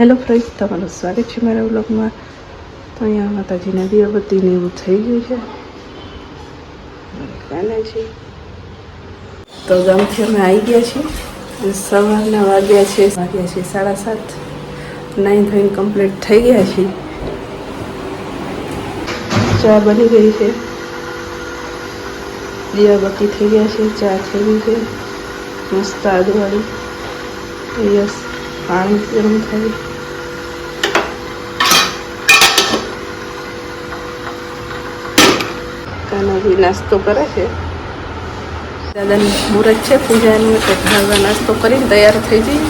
Hello friends તમારું સ્વાગત છે મારા વ્લોગમાં. તો અહીંયા માતાજીના દીવાબત્તીને એવું થઈ ગયું છે. કાને છે. તો ગામથી અમે આવી ગયા છીએ. સવારના વાગ્યા છે વાગ્યા છે સાડા સાત. નાઇન થઈને કમ્પ્લીટ થઈ ગયા છીએ. ચા બની ગઈ છે. દીવાબત્તી થઈ ગયા છે, ચા થઈ ગઈ છે. મસ્ત આદુવાળી. યસ. પાણી ગરમ થાય કાનો બી નાસ્તો કરે છે દાદાની મુહૂર્ત છે પૂજાનું તો ખાવા નાસ્તો કરીને તૈયાર થઈ જઈ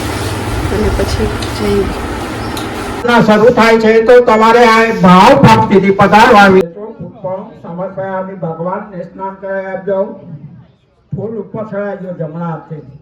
અને પછી જઈ ના શરૂ થાય છે તો તમારે આ ભાવ ભક્તિથી પધારવાની. પુષ્પમ સમર્પયામી ભગવાનને સ્નાન કરાવી આપજો. ફૂલ ઉપર ચડાવજો જમણા હાથેથી.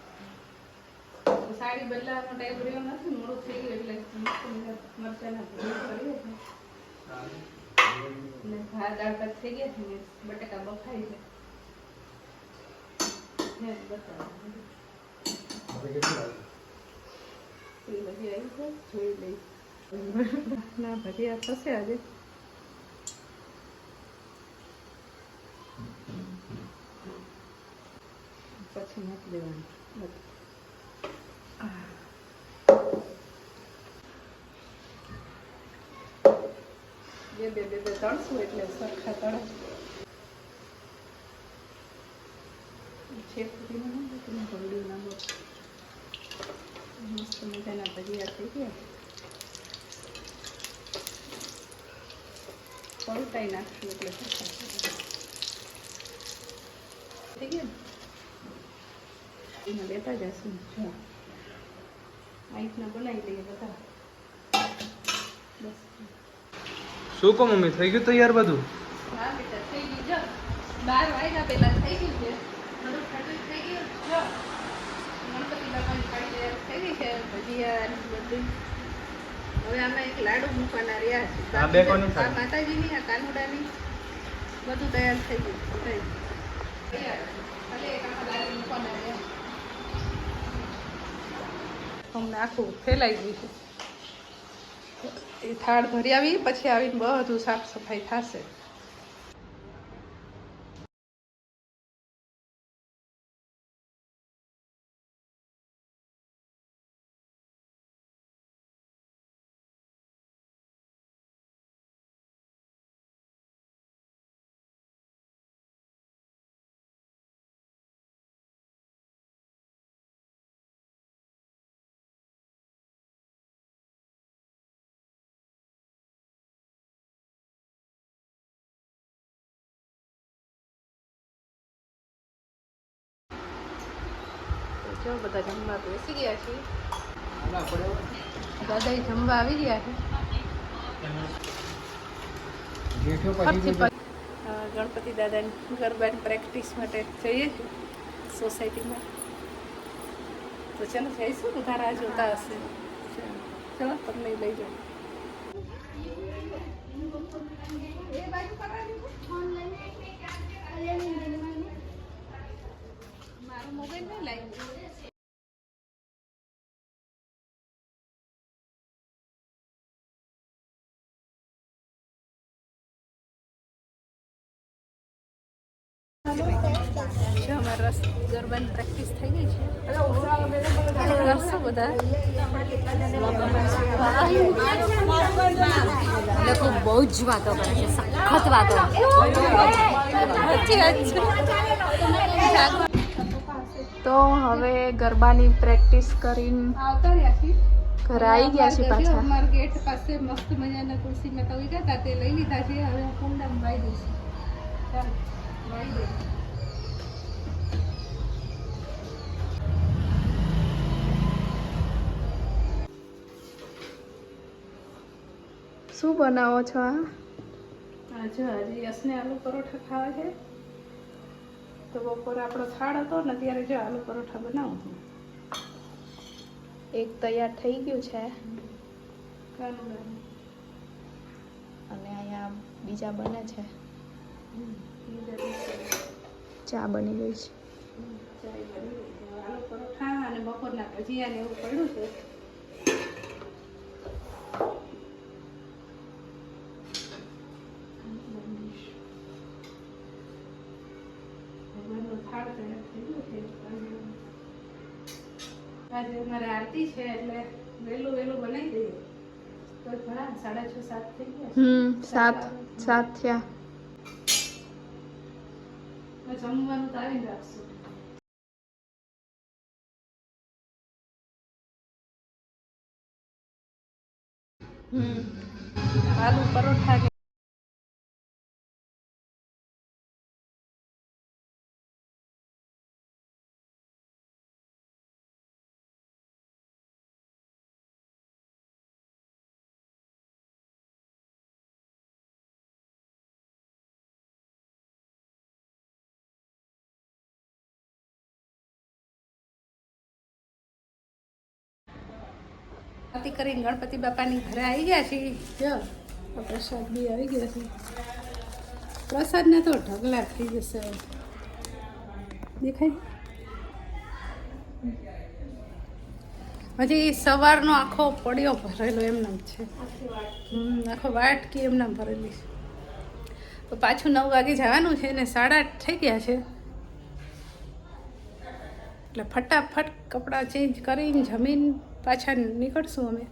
સાડી બદલાવાનો ટાઈમ રહ્યો નથી મોડું થઈ ગયું એટલે મરચાના ભૂંગળા કરીએ છીએ. ને ભાત દાળ ભાત થઈ ગયા છે બટાકા બફાઈ છે. છે ના ભજીયા થશે આજે. પછી નાખી દેવાનું. બે બે બે બે તળશું એટલે સરખા તળે છે તમે હળદી ના મસ્ત મજાના ભજીયા થઈ ગયા. પલટાઈ નાખશું એટલે સરખા થઈ ગયા? એમાં લેતા જશું જો આ રીતના બનાવી લઈએ બધા. બસ. શું કહો મમ્મી થઈ ગયું તૈયાર બધું? હા બેટા થઈ ગયું. જો બાર વાગ્યા પહેલા થઈ ગયું છે. બધું ઠંડુ થઈ ગયું. જો ગણપતિ બાપાની થાળી તૈયાર થઈ ગઈ છે ભજીયા બધું. હવે આમાં એક લાડુ મૂકવાના રહ્યા છે? માતાજીની આ કાનુડાની. બધું તૈયાર થઈ ગયું છે થઈ ગયું. તૈયાર છે. ખાલી એક આમાં લાડુ મૂકવાના રહ્યા અમને આખું ફેલાઈ ગયું છે. એ થાળ ભરી આવી પછી આવીને બધું સાફ સફાઈ થશે. જો બધા જમવા બેસી ગયા છે દાદા જમવા આવી ગયા છે. ગણપતિ દાદાની ગરબાની પ્રેક્ટિસ માટે જઈએ છીએ સોસાયટીમાં. તો ચાલો જઈશું બધા રાહ જોતા હશે. ચલો તમને લઈ જાઉં જો અમારે રસ ગરબાની પ્રેક્ટિસ થઈ ગઈ છે. કરશો બધા. લોકો બહુ જ વાતો કરે છે સખત વાતો તો હવે ગરબાની પ્રેક્ટિસ કરીને આવતા રહ્યા ઘરે આવી ગયા છે પાછા. અમારા ગેટ પાસે મસ્ત મજાના ખુરશીમાં તો ગયા હતા તે લઈ લીધા છે. હવે કુંડામાં ભાઈ દઈશું શું બનાવો છો આ? આ જો હજી યશને આલુ પરોઠા ખાવા છે. તો બપોરે આપણો થાળ હતો ને ત્યારે જો આલુ પરોઠા બનાવું છું. એક તૈયાર થઈ ગયું છે. અને અહીંયા બીજા બને છે. ચા બની ગઈ છે. બપોરના ભજીયા ને એવું પડ્યું છે આજે અમારે આરતી છે એટલે વહેલું વહેલું બનાવી દઈએ તો ઘણા સાડા છ સાત થઈ ગયા હમ સાત સાત થયા. જમવાનું તો આવીને રાખશું. આલુ પરોઠા આરતી કરીને ગણપતિ બાપાની ઘરે આવી ગયા છીએ. જો પ્રસાદ બી આવી ગયો છે. પ્રસાદને તો ઢગલા થઈ જશે. દેખાય? હજી સવારનો આખો પડ્યો ભરેલો એમનામ છે. હમ, આખો વાટકી એમના ભરેલી છે. તો પાછું નવ વાગે જવાનું છે ને સાડા આઠ થઈ ગયા છે. એટલે ફટાફટ કપડાં ચેન્જ કરીને જમીન પાછા નીકળશું અમે.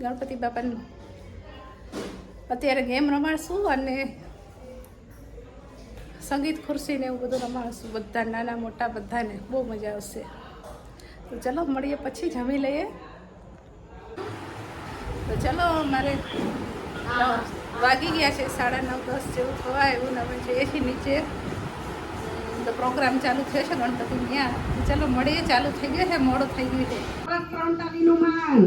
ગણપતિ બાપાનું. અત્યારે ગેમ રમાડશું અને સંગીત ખુરશી ને એવું બધું રમાડશું. બધા નાના મોટા બધાને. બહુ મજા આવશે. તો ચલો, મળીએ પછી, જમી લઈએ. તો ચલો, મારે વાગી ગયા છે સાડા નવ, દસ જેવું થવા એવું અમે જઈએ છીએ નીચે. તો પ્રોગ્રામ ચાલુ છે ગણપતિ ત્યાં ચલો, મળીએ. ચાલુ થઈ ગયો છે, મોડો થઈ ગયું છે. ત્રણ Minuman.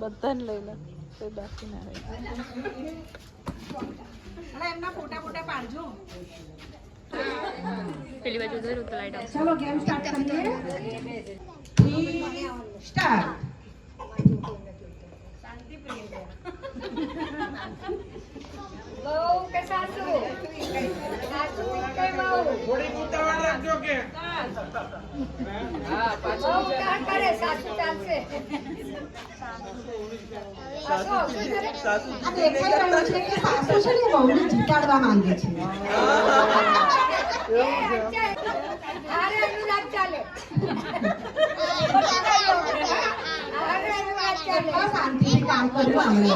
બધાને લઈને કોઈ બાકી ના રહે. પેલી બાજુ જોયું તો લાઈટ ચલો ગેમ સ્ટાર્ટ કરીએ. સ્ટાર્ટ આ દેખાઈ રહ્યું છે કે સાસુ છે ને વહુને જીતાડવા માંગે છે? કેટલા શાંતિથી કામ કરવું અમે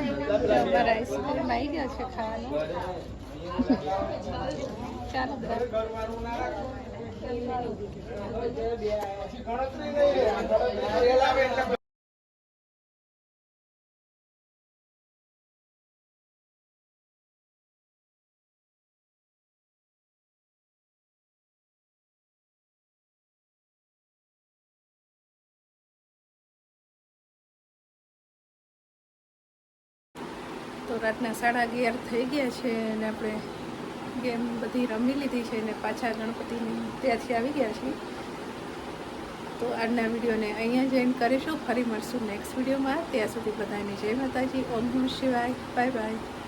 અમારા આઈસ્ક્રીમ ગયા છે ખાવાનું? ચાલો રાતના સાડા અગિયાર થઈ ગયા છે અને આપણે ગેમ બધી રમી લીધી છે અને પાછા ગણપતિની ત્યાંથી આવી ગયા છીએ. તો આજના વિડીયોને અહીંયા જ એન્ડ કરીશું. ફરી મળશું નેક્સ્ટ વિડીયોમાં. ત્યાં સુધી બધાને જય માતાજી. ઓમ નમ શિવાય. Bye bye.